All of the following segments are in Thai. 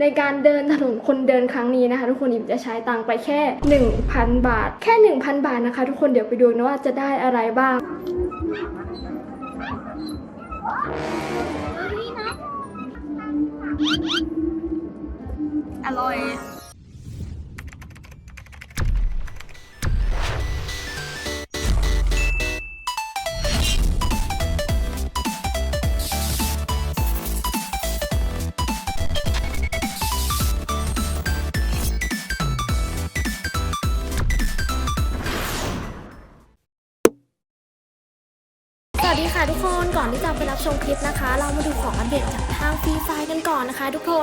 ในการเดินถนนคนเดินครั้งนี้นะคะ ทุกคนอิมจะใช้ตังไปแค่ 1,000 บาท แค่ 1,000 บาทนะคะ ทุกคนเดี๋ยวไปดูนะว่าจะได้อะไรบ้างอร่อย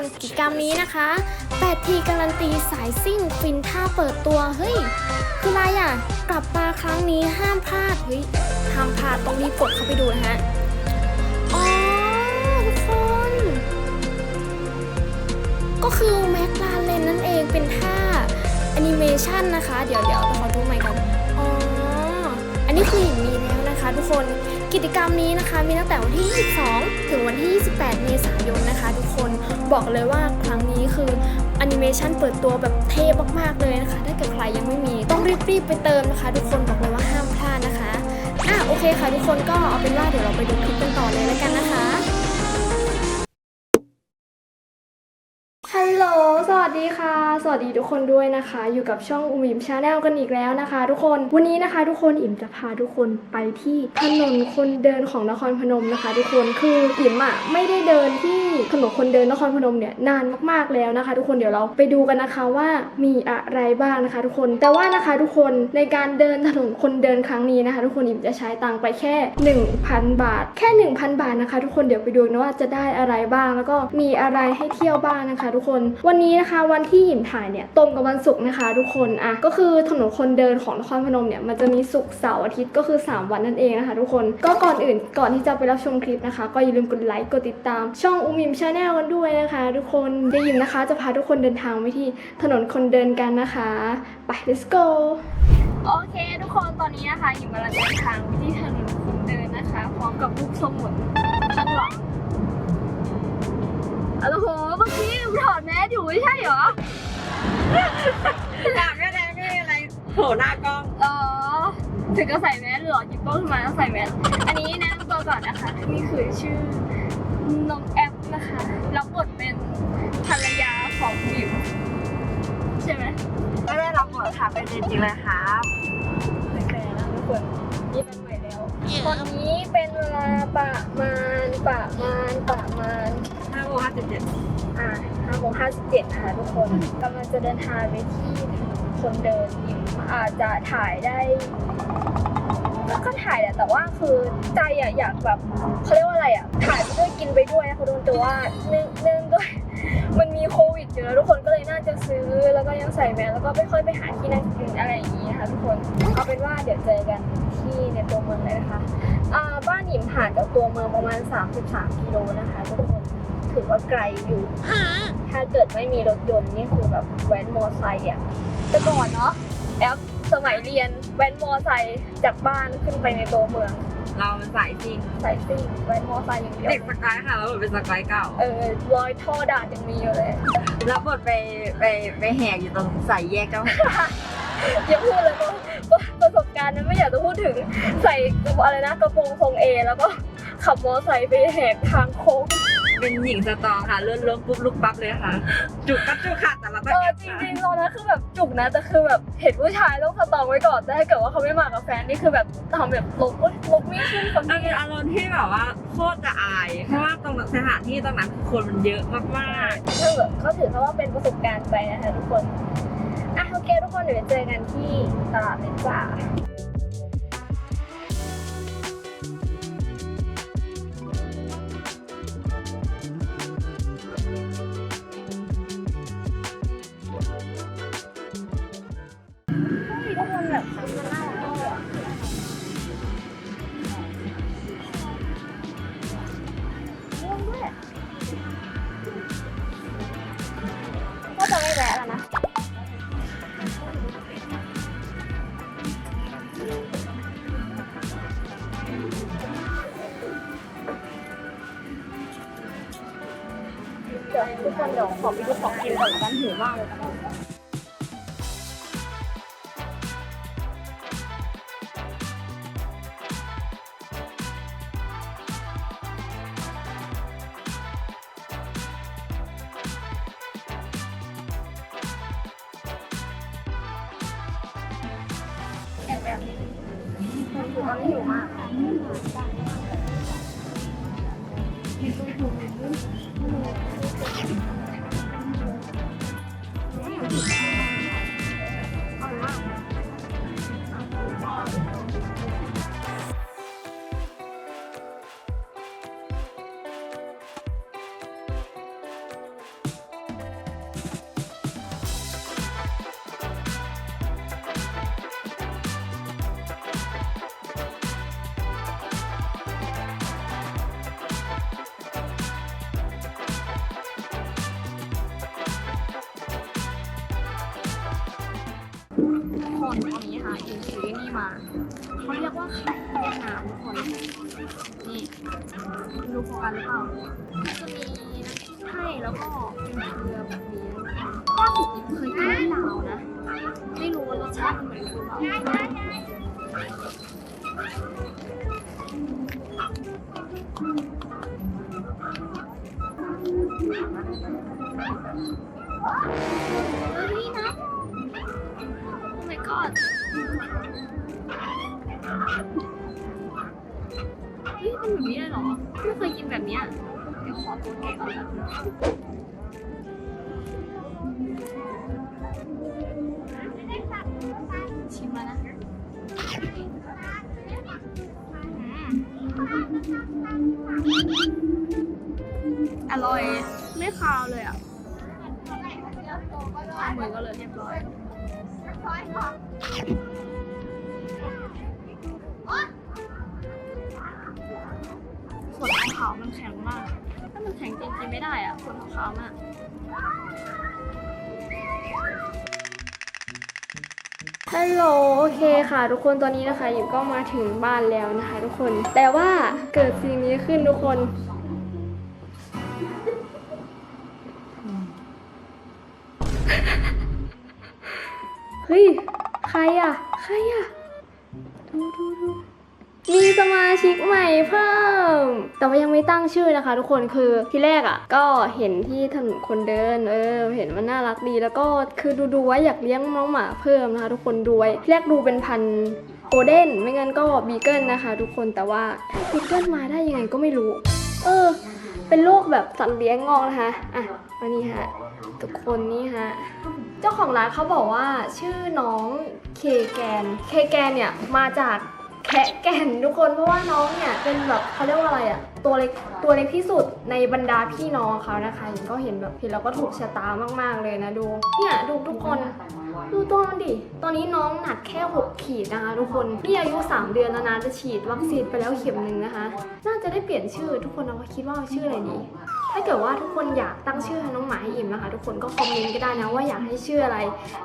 นกิจกรรมนี้นะคะ8ทีการันตีสายซิ่งฟินท่าเปิดตัว เฮ้ย คืออะไรอะ กลับมาครั้งนี้ห้ามพลาด เฮ้ยห้ามพลาดต้องรีบกดเข้าไปดูนะฮะ อ๋อ ทุกคน ก็คือแม็กลาเลนนั่นเองเป็นท่าแอนิเมชันนะคะ เดี๋ยวเดี๋ยวขอดูใหม่กัน อ๋อ อันนี้คือมีแล้วนะคะทุกคนกิจกรรมนี้นะคะ มีตั้งแต่วันที่ 22 ถึงวันที่ 28 เมษายนนะคะ ทุกคนบอกเลยว่าครั้งนี้คือแอนิเมชันเปิดตัวแบบเท่มากๆเลยนะคะ ถ้าเกิดใครยังไม่มี ต้องรีบๆไปเติมนะคะ ทุกคนบอกเลยว่าห้ามพลาดนะคะอะโอเคค่ะทุกคนก็เอาเป็นว่าเดี๋ยวเราไปดูคลิปกันต่อเลยแล้วกันนะคะ ฮัลโหล สวัสดีค่ะ สวัสดีทุกคนด้วยนะคะ อยู่กับช่องอุมอิมชาแนลกันอีกแล้วนะคะ ทุกคน วันนี้นะคะ ทุกคนอิมจะพาทุกคนไปที่ถนนคนเดินของนครพนมนะคะ ทุกคน คืออิมอะไม่ได้เดินที่ถนนคนเดินนครพนมเนี่ยนานมากๆแล้วนะคะ ทุกคน เดี๋ยวเราไปดูกันนะคะว่ามีอะไรบ้างนะคะ ทุกคน แต่ว่านะคะทุกคนในการเดินถนนคนเดินครั้งนี้นะคะ ทุกคนอิมจะใช้ตังค์ไปแค่ 1,000 บาท แค่ 1,000 บาทนะคะ ทุกคน เดี๋ยวไปดูนะว่าจะได้อะไรบ้าง แล้วก็มีอะไรให้เที่ยวบ้างนะคะทุกคน วันนี้นะคะวันที่หยิมถ่ายเนี่ยตรงกับวันศุกร์นะคะ ทุกคนอะก็คือถนนคนเดินของนครพนมเนี่ยมันจะมีศุกร์เสาร์อาทิตย์ก็คือ 3 วันนั่นเองนะคะ ทุกคนก็ก่อนอื่นก่อนที่จะไปรับชมคลิปนะคะ ก็อย่าลืมกดไลค์กดติดตาม ช่องอุมิมชาแนลกันด้วยนะคะ ทุกคนเดี๋ยวหยิมนะคะจะพาทุกคนเดินทางไปที่ถนนคนเดินกันนะคะไป let's go โอเค ทุกคนตอนนี้นะคะหยิมกำลังเดินทางไปที่ถนนคนเดินนะคะ พร้อมกับลูกสมุนข้างหลัง โอ้โหเมื่อกี้ถอดแมสอยู่ไม่ใช่เหรออยากไม่ได้ไม่อะไรโผล่หน้ากล้องอ๋อถึงก็ใส่แมสเลยเหรอหยิบกล้องขึ้นมาแล้วใส่แมสอันนี้แนะนำตัวก่อนนะคะ นี่คือชื่อน้องแอปนะคะรับบทเป็นภรรยาของบิวใช่ไหมไม่ได้รับบทค่ะเป็นจริงๆเลยครับโอเคนะทุกคนนี่เป็นใหม่แล้วตอนนี้เป็นเวลาประมาณประมาณประมาณห้า โมงห้าสิบเจ็ดอ่าห้าโมงห้าสิบเจ็ดนะคะทุกคนกำลังจะเดินทางไปที่ถนนคนเดินอิมอาจจะถ่ายได้ก็ถ่ายแหละแต่ว่าคือใจอะอยากแบบเขาเรียกว่าอะไรอะถ่ายไปด้วยกินไปด้วยนะคะทุกคนแต่ว่าเนื่องเนื่องด้วยมันมีโควิดอยู่แล้วทุกคนก็เลยน่าจะซื้อแล้วก็ยังใส่แมสแล้วก็ไม่ค่อยไปหาที่นั่งกินอะไรอย่างนี้นะคะทุกคนเอาเป็นว่าเดี๋ยวเจอกันที่ในตัวเมืองเลยนะคะบ้านหยิมห่างจากตัวเมืองประมาณ 33กิโลนะคะทุกคน ถือว่าไกลอยู่ ถ้าเกิดไม่มีรถยนต์นี่คือแบบแว้นมอไซค์อะ แต่ก่อนเนาะแอปสมัยเรียนแว้นมอไซค์จากบ้านขึ้นไปในตัวเมือง เราเป็นสายจริงสายซิ่งแว้นมอไซค์อย่างเดียวเด็กสกายค่ะแล้วบทเป็นสกายเก่าเออรอยท่อด่านยังมีอยู่เลยแล้วบทไปไปไปแหกอยู่ตรงสายแยกเจ้าอย่าพูดเลยเพราะประสบการณ์นั้นไม่อยากจะพูดถึงใส่อะไรนะกระโปรงทรงเอแล้วก็ขับมอไซค์ไปแหกทางโค้ง เป็นหญิงสตรองค่ะเลื่อนล้มปุ๊บลุกปั๊บเลยค่ะ จุกก็จุกค่ะแต่เราต้องเออแอบจค่ะริงๆตอนนั้นคือแบบจุกนะแต่คือแบบเห็นผู้ชายต้องสตรองไว้ก่อนแต่ถ้าเกิดว่าเขาไม่มากับแฟนนี่คือแบบทำแบบลบอุ๊ยลบไม่ขึ้นคนมันนี้เป็นอารมณ์ที่แบบว่าโคตรจะอายเพราะว่าตรงสถานที่ตรงนั้นคนมันเยอะมากถ้าแบบเขาถือเขาว่าเป็นประสบการณ์ไปนะคะทุกคนอะโอเคทุกคนเดี๋ยวไปเจอกันที่ตลาดเลยจ้า แบบก็จะไม่แวะแล้วนะเดี๋ยวทุกคนเดี๋ยวขอไปดูของกินก่อนกันหิวมากเลย ตอนนี้หิวมาก คนตอนนี้ค่ะอินซื้อนี่มาเขาเรียกว่าไข่แม่น้ำทุกคนนี่ดูโฟกัสหรือเปล่าจะมีน้ำไทยแล้วก็เป็นเกลือแบบนี้ล่าสุดอิมเคยกินที่ลาวนะ ไม่รู้ว่ารสชาติมันเหมือนกันหรือเปล่าเฮ้ยนี่นะ god เฮ้ยเป็นแบบนี้เลยเหรอ ไม่เคยกินแบบเนี้ยเดี๋ยวขอตัวแกะก่อนนะชิมแล้วนะอร่อย ไม่คาวเลยอะทานมือนก็เลยเรียบร้อย ส่วนขาวมันแข็งมาก ถ้ามันแข็งจริงๆไม่ได้อะส่วนขาวมากฮัลโหลโอเคค่ะ ทุกคนตอนนี้นะคะอยู่ก็มาถึงบ้านแล้วนะคะ ทุกคน แต่ว่าเกิดสิ่งนี้ขึ้นทุกคน เฮ้ย ใครอะ ใครอะ ดูดูดูมีสมาชิกใหม่เพิ่ม แต่ว่ายังไม่ตั้งชื่อนะคะ ทุกคนคือที่แรกอะ่ะ ก็เห็นที่ถนนคนเดิน เออ เห็นมันน่ารักดี แล้วก็คือดูดูไว้อยากเลี้ยงน้องหมาเพิ่มนะคะ ทุกคนดูไว้แรกดูเป็นพันโกลเด้นไม่งั้นก็บีเกิลนะคะ ทุกคนแต่ว่าบีเกิลมาได้ยังไงก็ไม่รู้ เออ เป็นลูกแบบสัตว์เลี้ยงงองนะคะอะอันี่ฮะทุกคนนี่ฮะเจ้าของร้านเขาบอกว่าชื่อน้องเคแกน เคแกนเนี่ยมาจาก แคะแก่นทุกคนเพราะว่าน้องเนี่ยเป็นแบบเขาเรียกว่าอะไรอะตัวเล็กตัวเล็กที่สุดในบรรดาพี่น้องเขานะคะหญิงก็เห็นแบบเห็นแล้วก็ถูกชะตามากๆเลยนะดูเนี่ยดูทุกคนดูตัวมันดิ ตอนนี้น้องหนักแค่ 6 ขีดนะคะทุกคนนี่อายุ 3 เดือนแล้วนะจะฉีดวัคซีนไปแล้วเข็มหนึ่งนะคะ น่าจะได้เปลี่ยนชื่อทุกคนเราคิดว่าชื่ออะไรดี ถ้าเกิดว่าทุกคนอยากตั้งชื่อให้น้องหมาให้อิมนะคะ ทุกคนก็คอมเมนต์ก็ได้นะว่าอยากให้ชื่ออะไร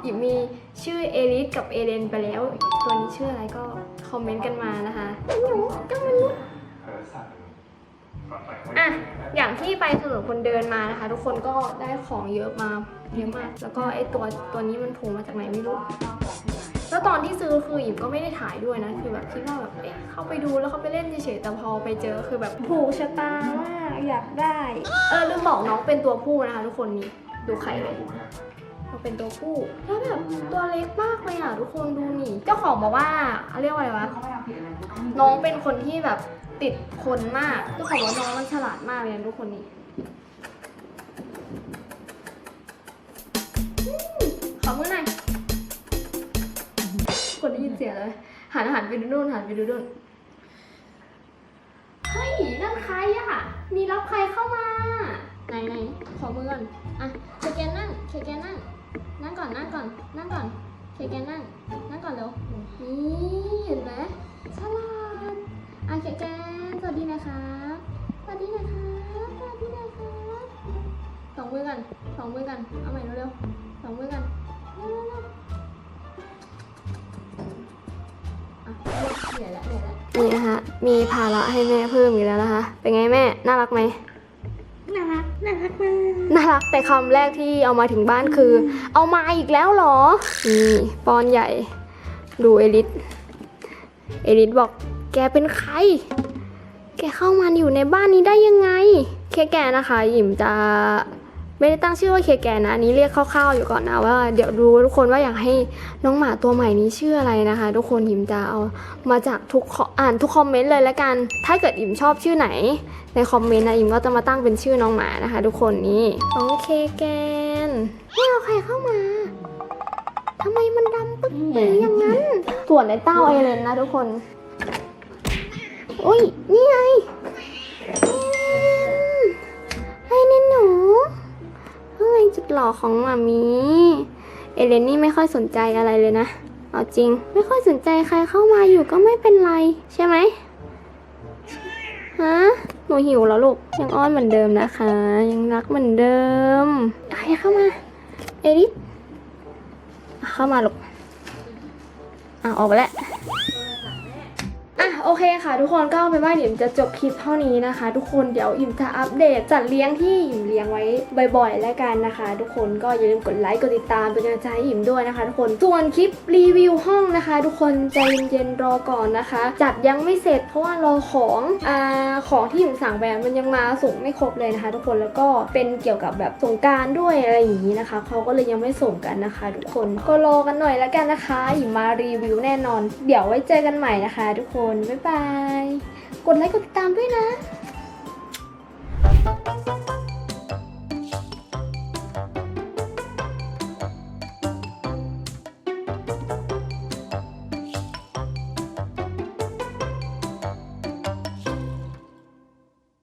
อิมมีชื่อเอลิสกับเอเลนไปแล้ว ตัวนี้ชื่ออะไรก็คอมเมนต์กันมานะคะหนูก็มันษย์อะอย่างที่ไปถนนคนเดินมานะคะ ทุกคนก็ได้ของเยอะมาเยอะมาก แล้วก็ไอตัวตัวนี้มันโผล่มาจากไหนไม่รู้ แล้วตอนที่ซื้อคืออิมก็ไม่ได้ถ่ายด้วยนะ คือแบบคิดว่าแบบเอ๊ะเข้าไปดูแล้วเขาไปเล่นเฉยๆแต่พอไปเจอคือแบบถูกชะตามากอยากได้ เออลืมบอกน้องเป็นตัวผู้นะคะทุกคนนี่ดูไข่เลยเขาเป็นตัวผู้แล้วแบบตัวเล็กมากเลยอะทุกคนดูนี่ เจ้าของบอกว่าเขาเรียกว่าอะไรวะ น้องเป็นคนที่แบบติดคนมากเจ้าของบอกว่าน้องมันฉลาดมากเลยนะทุกคนนี่ เสียเลยหันหันไปดูนู่นหันไปดูนู่นเฮ้ยนั่นใครอะมีรับใครเข้ามาไหนไหนขอมือก่อนอะเคแกนนั่งเคแกนนั่งนั่งก่อนนั่งก่อนนั่งก่อนเคแกนนั่งนั่งก่อนเร็วนี่เห็นไหมฉลาดอะเคแกนสวัสดีนะคะสวัสดีนะคะสวัสดีนะคะสองมือกันสองมือกันเอาใหม่ นี่นะคะมีภาระให้แม่เพิ่มอีกแล้วนะคะ เป็นไงแม่ น่ารักไหมน่ารักน่ารัรักมากน่ารักแต่คำแรกที่เอามาถึงบ้านคือ เอามาอีกแล้วเหรอนี่ปอนใหญ่ ดูเอลิสเอลิสบอกแกเป็นใคร แกเข้ามาอยู่ในบ้านนี้ได้ยังไงเคแกนะคะ หยิมจะ ไม่ได้ตั้งชื่อว่าเคแกนะอันนี้เรียกคร่าวๆอยู่ก่อนนะว่าเดี๋ยวดูทุกคนว่าอยากให้น้องหมาตัวใหม่นี้ชื่ออะไรนะคะ ทุกคนหยิมจะเอามาจากทุกคออ่านทุกคอมเมนต์เลยละกัน ถ้าเกิดหยิมชอบชื่อไหน ในคอมเมนต์นะหยิมก็จะมาตั้งเป็นชื่อน้องหมานะคะ ทุกคนนี่น้องเคแกนไม่เอาใครเข้ามาทำไมมันดำปึ๊กปืออย่างนั้นส่วนในเต้าเอเลนนะทุกคนอุ้ยนี่ไงเเฮ้ยจุดหล่อของหมามีเอเลนนี่ไม่ค่อยสนใจอะไรเลยนะ เอาจริง ไม่ค่อยสนใจใครเข้ามาอยู่ก็ไม่เป็นไร ใช่ไหมฮะหนูหิวแล้วลูก ยังอ้อนเหมือนเดิมนะคะ ยังรักเหมือนเดิมใครเข้ามา เอริสเข้ามาลูกอะออกไปแล้วอะ โอเคค่ะ ทุกคนก็เอาเป็นว่าเดี๋ยวจะจบคลิปเท่านี้นะคะ ทุกคนเดี๋ยวอิมจะอัปเดตจัดเลี้ยงที่อิมเลี้ยงไว้บ่อยๆ แล้วกันนะคะ ทุกคนก็อย่าลืมกดไลค์กดติดตามเป็นกำลังใจให้อิมด้วยนะคะ ทุกคนส่วนคลิปรีวิวห้องนะคะ ทุกคนใจเย็นๆรอก่อนนะคะ จัดยังไม่เสร็จเพราะว่ารอของอ่าของที่อิมสั่งไปอะมันยังมาส่งไม่ครบเลยนะคะ ทุกคนแล้วก็เป็นเกี่ยวกับแบบสงการด้วยอะไรอย่างนี้นะคะเขาก็เลยยังไม่ส่งกันนะคะ ทุกคนก็รอกันหน่อยแล้วกันนะคะอิมมารีวิวแน่นอน เดี๋ยวไว้เจอกันใหม่นะคะ ทุกคนบ๊ายบาย กดไลค์กดติดตามด้วยนะ